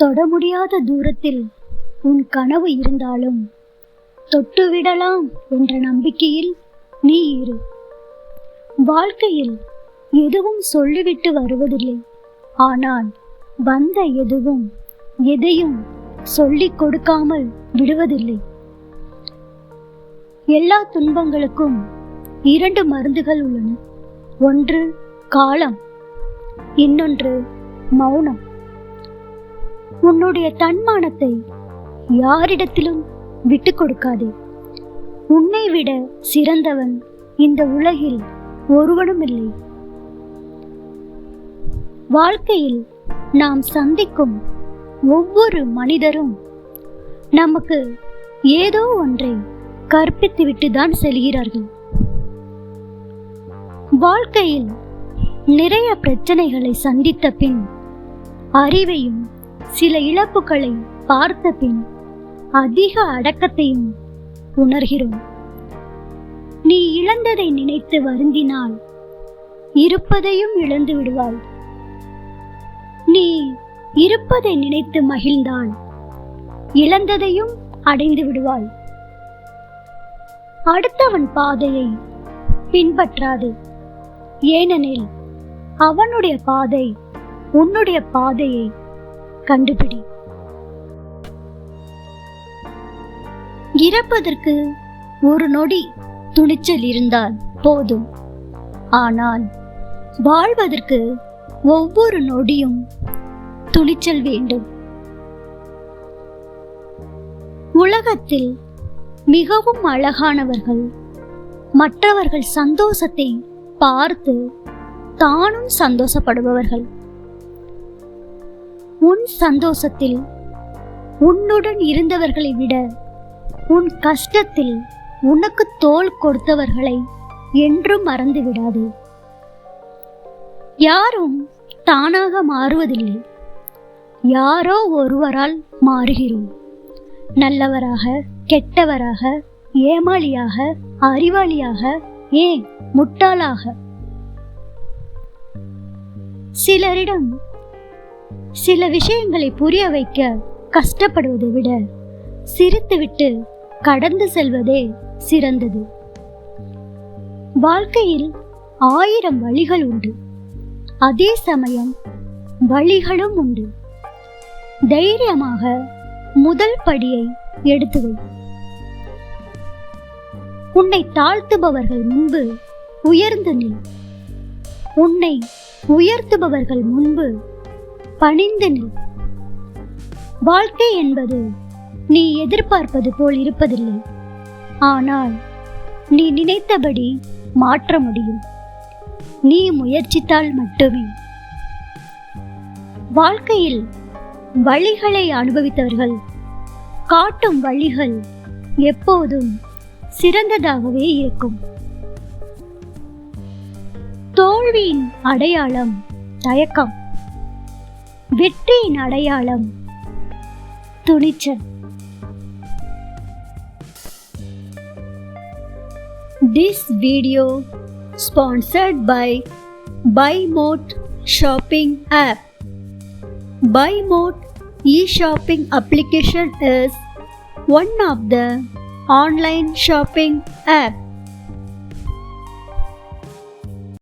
தொட முடியாத தூரத்தில் உன் கனவு இருந்தாலும் தொட்டுவிடலாம் என்ற நம்பிக்கையில் நீ இரு. வாழ்க்கையில் எதுவும் சொல்லிவிட்டு வருவதில்லை. ஆனால் வந்த எதுவும் எதையும் சொல்லிக் கொடுக்காமல் விடுவதில்லை. எல்லா துன்பங்களுக்கும் இரண்டு மருந்துகள் உள்ளன. ஒன்று காலம் இன்னொன்று மௌனம். உன்னுடைய தன்மானத்தை யாரிடத்திலும் விட்டு கொடுக்காதே. உன்னை விட சிறந்தவன் இந்த உலகில் ஒருவனும் இல்லை. வாழ்க்கையில் நாம் சந்திக்கும் ஒவ்வொரு மனிதரும் நமக்கு ஏதோ ஒன்றை கற்பித்துவிட்டு தான் செல்கிறார்கள். வாழ்க்கையில் நிறைய பிரச்சனைகளை சந்தித்த பின் அறிவையும் சில இழப்புகளை பார்த்த பின் அதிக அடக்கத்தையும் உணர்கிறோம். நீ இழந்ததை நினைத்து வருந்தினால் இருப்பதையும் இழந்து விடுவாய். நீ இருப்பதை நினைத்து மகிழ்ந்தால் இழந்ததையும் அடைந்து விடுவாய். அடுத்தவன் பாதையை பின்பற்றாது. ஏனெனில் அவனுடைய பாதை உன்னுடைய பாதையை கண்டுபிடி. இறப்பதற்கு ஒரு நொடி துணிச்சல் இருந்தால் போதும். ஆனால் வாழ்வதற்கு ஒவ்வொரு நொடியும் துணிச்சல் வேண்டும். உலகத்தில் மிகவும் அழகானவர்கள் மற்றவர்கள் சந்தோஷத்தை பார்த்து தானும் சந்தோஷப்படுபவர்கள். உன் சந்தோஷத்தில் உன்னுடன் இருந்தவர்களை விட உன் கஷ்டத்தில் உனக்கு தோல் கொடுத்தவர்களை என்றும் மறந்து விடாதே. யாரும் தானாக மாறுவதில்லை. யாரோ ஒருவரால் மாறுகிறோம். நல்லவராக கெட்டவராக ஏமாளியாக அறிவாளியாக ஏன் முட்டாளாக? சிலரிடம் சில விஷயங்களை புரிய வைக்க கஷ்டப்படுவதை விட சிரித்துவிட்டு கடந்து செல்வதே சிறந்தது. வாழ்க்கையில் ஆயிரம் வழிகள் உண்டு. அதே சமயம் வழிகளும் உண்டு. தைரியமாக முதல் படியை எடுத்து வை. உன்னை தாழ்த்துபவர்கள் முன்பு உயர்ந்து நில். உன்னை உயர்த்துபவர்கள் முன்பு பணிந்து நில். வாழ்க்கை என்பது நீ எதிர்பார்ப்பது போல் இருப்பதில்லை. ஆனால் நீ நினைத்தபடி மாற்ற முடியும். நீ முயற்சித்தால் மட்டுமே. வாழ்க்கையில் வழிகளை அனுபவித்தவர்கள் காட்டும் வழிகள் எப்போதும் சிறந்ததாகவே இருக்கும். தோல்வியின் அடையாளம் தயக்கம். வெற்றியின் அடையாளம் துணிச்சல் This video sponsored by BuyMote shopping app. BuyMote e-shopping application is one of the online shopping app